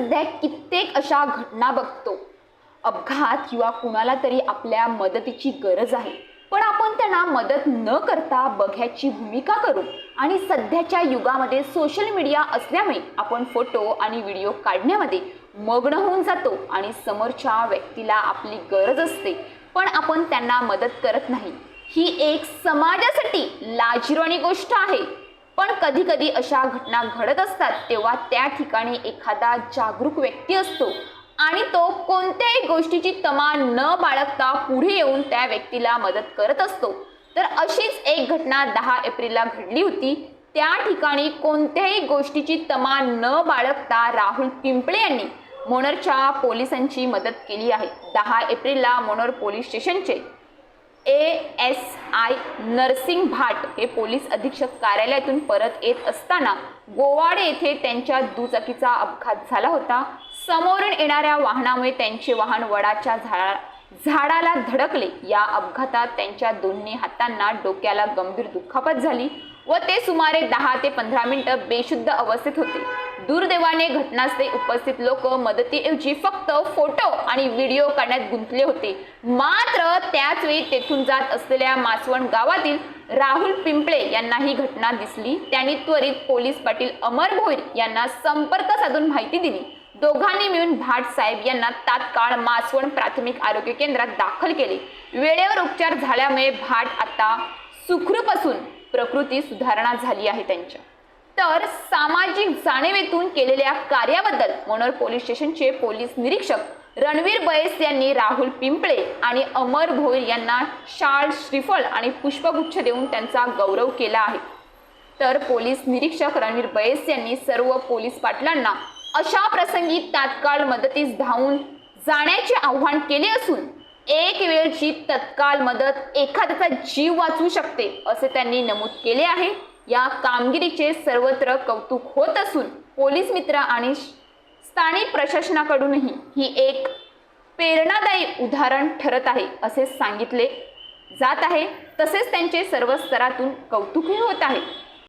सध्या कित्येक अशा घटना बघतो. अपघात किंवा कुणाला तरी आपल्या मदतीची गरज आहे. पण आपण त्यांना मदत न करता बघ्याची भूमिका करू. आणि सध्याच्या युगामध्ये सोशल मीडिया असल्यामुळे आपण फोटो आणि व्हिडिओ काढण्यामध्ये मग्न होऊन जातो आणि समोरच्या व्यक्तीला आपली गरज असते. पण आपण त्यांना मदत करत नाही. ही एक समाजासाठी लाजिरवाणी गोष्ट आहे. पण कधी कधी अशा घटना घडत असतात तेव्हा त्या ठिकाणी एखादा जागरूक व्यक्ती असतो. आणि तो कोणत्याही गोष्टीची तमा न बाळगता पुढे येऊन त्या व्यक्तीला मदत करत असतो. तर अशीच एक घटना दहा एप्रिलला घडली होती. त्या ठिकाणी कोणत्याही गोष्टीची तमा न बाळगता राहुल पिंपळे यांनी मोनरच्या पोलिसांची मदत केली आहे. दहा एप्रिलला मोनर पोलीस स्टेशनचे ए एस आय नरसिंग भाट हे पोलीस अधीक्षक कार्यालयातून परत येत असताना गोवाडे येथे त्यांच्या दुचाकीचा अपघात झाला होता. समोरून येणाऱ्या वाहनामुळे त्यांचे वाहन वडाच्या झाडा झाडाला धडकले. या अपघातात त्यांच्या दोन्ही हातांना डोक्याला गंभीर दुखापत झाली व ते सुमारे दहा ते पंधरा मिनिटं बेशुद्ध अवस्थेत होते. दुर्दैवाने घटनास्थळी उपस्थित लोक मदतीऐवजी फक्त फोटो आणि व्हिडिओ काढण्यात गुंतले होते. मात्र त्याच वेळी तेथून जात असलेल्या मासवण गावातील राहुल पिंपळे यांना ही घटना दिसली. त्यांनी त्वरित पोलीस पाटील अमर भोईर यांना संपर्क साधून माहिती दिली. दोघांनी मिळून भाट साहेब यांना तात्काळ मासवण प्राथमिक आरोग्य केंद्रात दाखल केले. वेळेवर उपचार झाल्यामुळे भाट आता सुखरूप असून प्रकृती सुधारणा झाली आहे त्यांच्या. तर सामाजिक जाणीवेतून केलेल्या कार्याबद्दल मनोर पोलीस स्टेशनचे पोलीस निरीक्षक रणवीर बैस यांनी राहुल पिंपळे आणि अमर भोईर यांना शाळ श्रीफळ आणि पुष्पगुच्छ देऊन त्यांचा गौरव केला आहे. तर पोलीस निरीक्षक रणवीर बैस यांनी सर्व पोलीस पाटलांना अशा प्रसंगी तात्काळ मदतीस धावून जाण्याचे आव्हान केले असून एक वेळची तत्काळ मदत एखाद्याचा जीव वाचवू शकते असे त्यांनी नमूद केले आहे. या कामगिरीचे सर्वत्र कौतुक होत असून पोलीस मित्र आणि स्थानिक प्रशासनाकडूनही ही एक प्रेरणादायी उदाहरण ठरत आहे असे सांगितले जात आहे. तसेच त्यांचे सर्व स्तरातून कौतुकही होत आहे.